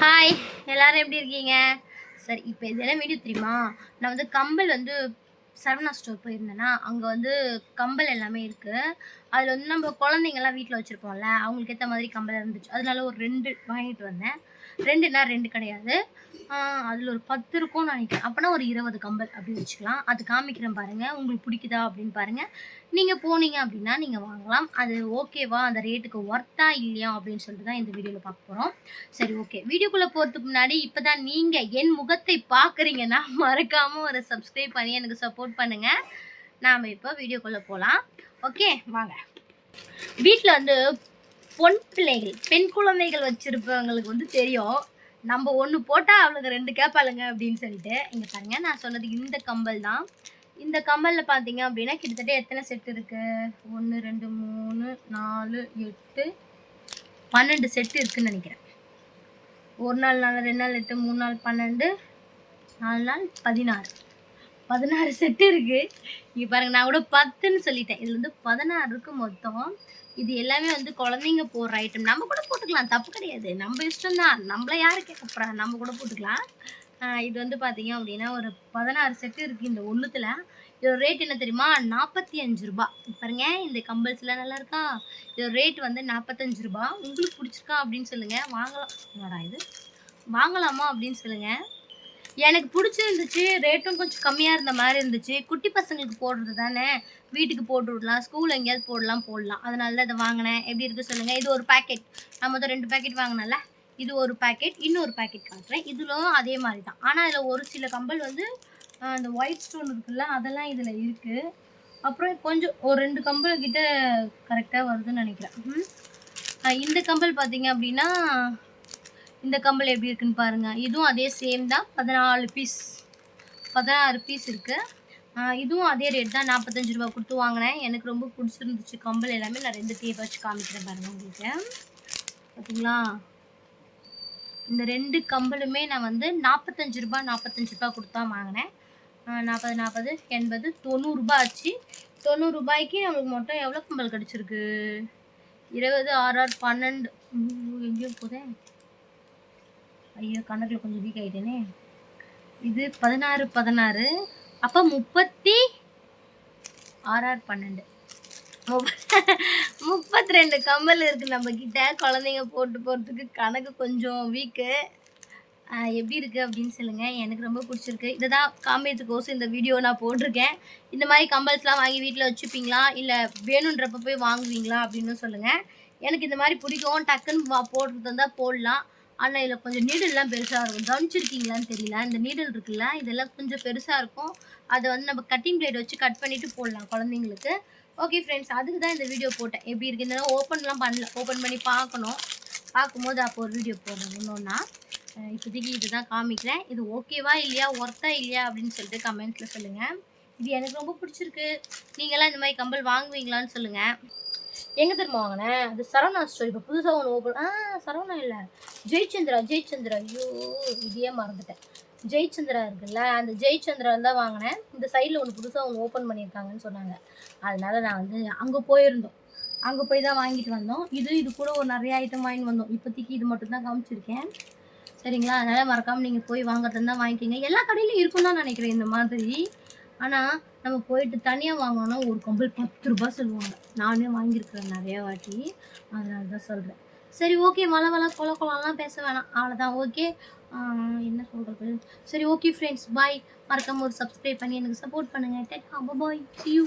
Hi எல்லாரும் எப்படி இருக்கீங்க? சரி இப்போ இது என்ன வீடியோ தெரியுமா? நான் வந்து கம்பல் வந்து சரவணா ஸ்டோர் போயிருந்தேன்னா அங்கே வந்து கம்பல் எல்லாமே இருக்குது அதில் வந்து நம்ம குழந்தைங்கள்லாம் வீட்டில் வச்சுருப்போம்ல அவங்களுக்கு ஏற்ற மாதிரி கம்பல் இருந்துச்சு. அதனால ஒரு ரெண்டு வாங்கிட்டு வந்தேன். ரெண்டுனா ரெண்டு கிடையாது. அதில் ஒரு பத்து இருக்கும்னு நினைக்கிறேன். அப்போனா ஒரு இருபது கம்பல் அப்படி வச்சுக்கலாம். அது காமிக்கிறேன் பாருங்கள் உங்களுக்கு பிடிக்குதா அப்படின்னு பாருங்கள் நீங்கள் போனீங்க அப்படின்னா நீங்கள் வாங்கலாம். அது ஓகேவா அந்த ரேட்டுக்கு ஒர்த்தா இல்லையா? அப்படின்னு சொல்லிட்டு தான் இந்த வீடியோவில் பார்க்க போகிறோம் சரி ஓகே வீடியோக்குள்ளே போகிறதுக்கு முன்னாடி இப்போ தான் நீங்கள் என் முகத்தை பார்க்குறீங்கன்னா மறக்காமல் ஒரு சப்ஸ்கிரைப் பண்ணி எனக்கு சப்போர்ட் பண்ணுங்கள் நாம் இப்போ வீடியோக்குள்ளே போகலாம் ஓகே வாங்க. வீட்டில் வந்து பொன் பிள்ளைகள் பெண் குழந்தைகள் வச்சுருப்பவங்களுக்கு வந்து தெரியும். நம்ம ஒன்று போட்டால் அவளுக்கு ரெண்டு கேட்பாளுங்க அப்படின்னு சொல்லிட்டு இங்கே பாருங்க நான் சொன்னது இந்த கம்பல் தான். இந்த கம்பலில் பார்த்தீங்க அப்படின்னா கிட்டத்தட்ட எத்தனை செட் இருக்குது ஒன்று ரெண்டு மூணு நாலு எட்டு பன்னெண்டு செட்டு இருக்குன்னு நினைக்கிறேன். ஒரு நாள் நாலு ரெண்டு நாள் எட்டு மூணு நாள் பன்னெண்டு நாலு நாள் பதினாறு. பதினாறு செட்டு இருக்கு. இங்கே பாருங்க நான் கூட பத்துன்னு சொல்லிட்டேன். இதுல வந்து பதினாறு இருக்கு மொத்தம். இது எல்லாமே வந்து குழந்தைங்க போடுற ஐட்டம் நம்ம கூட போட்டுக்கலாம் தப்பு கிடையாது. நம்ம இஷ்டம் தான் நம்மள யாரு கேட்க நம்ம கூட போட்டுக்கலாம். இது வந்து பார்த்தீங்க அப்படின்னா ஒரு பதினாறு செட்டு இருக்கு இந்த ஒன்றுத்துல இதோட ரேட் என்ன தெரியுமா? நாற்பத்தி அஞ்சு ரூபாய் பாருங்க இந்த கம்பல்ஸ்லாம் நல்லா இருக்கா? இதோட ரேட் வந்து நாற்பத்தஞ்சு ரூபாய் உங்களுக்கு பிடிச்சிருக்கா அப்படின்னு சொல்லுங்க. வாங்கலாம். இது? வாங்கலாமா அப்படின்னு சொல்லுங்க. எனக்கு பிடிச்சிருந்துச்சு ரேட்டும் கொஞ்சம் கம்மியாக இருந்த மாதிரி இருந்துச்சு. குட்டி பசங்களுக்கு போடுறது தானே? வீட்டுக்கு போட்டு விடலாம் ஸ்கூல் எங்கேயாவது போடலாம் போடலாம். அதனால தான் இதை வாங்கினேன். எப்படி இருக்கு சொல்லுங்கள் இது ஒரு பேக்கெட் நான் மொத்தம் ரெண்டு பேக்கெட் வாங்கினேன்ல. இது ஒரு பேக்கெட் இன்னொரு பேக்கெட் காட்டுறேன். இதுலும் அதே மாதிரி தான். ஆனால் இதில் ஒரு சில கம்பல் வந்து அந்த ஒயிட் ஸ்டோன் இருக்குல்ல அதெல்லாம் இதில் இருக்குது அப்புறம் கொஞ்சம் ஒரு ரெண்டு கம்பல் கிட்ட கரெக்டாக வருதுன்னு நினைக்கிறேன். இந்த கம்பல் பார்த்தீங்க அப்படின்னா இந்த கம்பல் எப்படி இருக்குன்னு பாருங்க. இதுவும் அதே சேம் தான். பதினாலு பீஸ் பதினாறு பீஸ் இருக்கு. இதுவும் அதே ரேட் தான் நாற்பத்தஞ்சு ரூபா கொடுத்து வாங்கினேன். எனக்கு ரொம்ப பிடிச்சிருந்துச்சு கம்பல் எல்லாமே. நான் ரெண்டு டேப் வச்சு காமிக்கிறேன் பாருங்க உங்களுக்கு. பார்த்தீங்களா இந்த ரெண்டு கம்பலுமே நான் வந்து நாற்பத்தஞ்சு ரூபா நாற்பத்தஞ்சு ரூபா கொடுத்தா வாங்கினேன். நாற்பது நாற்பது எண்பது தொண்ணூறுரூபா ஆச்சு. தொண்ணூறு ரூபாய்க்கு நம்மளுக்கு மொத்தம் எவ்வளோ கம்பல் கிடச்சிருக்கு? இருபது ஆறு ஆறு பன்னெண்டு. எங்கேயும் எங்கேயோ போதேன் ஐயோ கணக்கில் கொஞ்சம் வீக் ஆகிட்டேனே இது பதினாறு பதினாறு. அப்போ முப்பத்தி ஆறாறு பன்னெண்டு. முப்பத்தி ரெண்டு கம்மல் இருக்குது நம்ம கிட்ட குழந்தைங்க போட்டு போகிறதுக்கு கணக்கு கொஞ்சம் வீக்கு எப்படி இருக்குது அப்படின்னு சொல்லுங்கள் எனக்கு ரொம்ப பிடிச்சிருக்கு. இதை தான் காமிக்கிறதுக்கோசம் இந்த வீடியோ நான் போட்டிருக்கேன். இந்த மாதிரி கம்பல்ஸ்லாம் வாங்கி வீட்டில் வச்சுப்பீங்களா? இல்லை வேணுன்றப்ப போய் வாங்குவீங்களா? அப்படின்னு சொல்லுங்கள் எனக்கு இந்த மாதிரி பிடிக்கும். டக்குன்னு வா இருந்தால் போடலாம். ஆனால் இதில் கொஞ்சம் நீடல்லாம் பெருசாக இருக்கும். கவனிச்சிருக்கீங்களான்னு தெரியல. இந்த நீடல் இருக்குல்ல இதெல்லாம் கொஞ்சம் பெருசாக இருக்கும். அதை வந்து நம்ம கட்டிங் பிளேட் வச்சு கட் பண்ணிவிட்டு போடலாம் குழந்தைங்களுக்கு. ஓகே ஃப்ரெண்ட்ஸ் அதுக்கு தான் இந்த வீடியோ போட்டேன். எப்படி இருக்குது இந்த ஓப்பன்லாம் பண்ணல. ஓப்பன் பண்ணி பார்க்கணும். பார்க்கும்போது அப்போ ஒரு வீடியோ போடுறேன். இன்னொன்னா இப்போதைக்கு இதுதான் காமிக்கிறேன். இது ஓகேவா இல்லையா? ஒர்த்தா இல்லையா? அப்படின்னு சொல்லிட்டு கமெண்ட்டில் சொல்லுங்கள் இது எனக்கு ரொம்ப பிடிச்சிருக்கு. நீங்களாம் இந்த மாதிரி கம்பல் வாங்குவீங்களான்னு சொல்லுங்கள் எங்கே தெரியுமா வாங்கினேன் அது சரவணா ஸ்டோர் இப்போ புதுசாக ஒன்று ஓப்பன் ஆ சரவணா இல்லை. ஜெயச்சந்திரா ஜெயச்சந்திரா. ஐயோ இதையே மறந்துட்டேன். ஜெயச்சந்திரா இருக்குல்ல அந்த ஜெயச்சந்திரா தான் வாங்கினேன். இந்த சைடில் ஒன்று புதுசாக ஒன்று ஓப்பன் பண்ணியிருக்காங்கன்னு சொன்னாங்க. அதனால நான் வந்து அங்கே போயிருந்தோம். அங்கே போய் தான் வாங்கிட்டு வந்தோம். இது இது கூட ஒரு நிறைய ஐட்டம் வாங்கிட்டு வந்தோம். இப்போதைக்கு இது மட்டும் தான் காமிச்சிருக்கேன். சரிங்களா? அதனால் மறக்காமல் நீங்கள் போய் வாங்குறதுன்னு தான் வாங்கிக்கிங்க. எல்லா கடையிலும் இருக்கும் தான் நினைக்கிறேன் இந்த மாதிரி. ஆனால் நம்ம போயிட்டு தனியாக வாங்கினோன்னா ஒரு கம்பல் பத்து ரூபாய் சொல்லுவாங்க. நானே வாங்கியிருக்கிறேன் நிறைய வாட்டி. அதனால தான் சொல்கிறேன் சரி ஓகே மழை மழை கொல கொலம்லாம் பேச வேணாம். அவ்வளோதான் ஓகே என்ன சொல்கிறது சரி ஓகே ஃப்ரெண்ட்ஸ் பாய் மறக்காம ஒரு சப்ஸ்கிரைப் பண்ணி எனக்கு சப்போர்ட் பண்ணுங்கள் டெட் பாய் யூ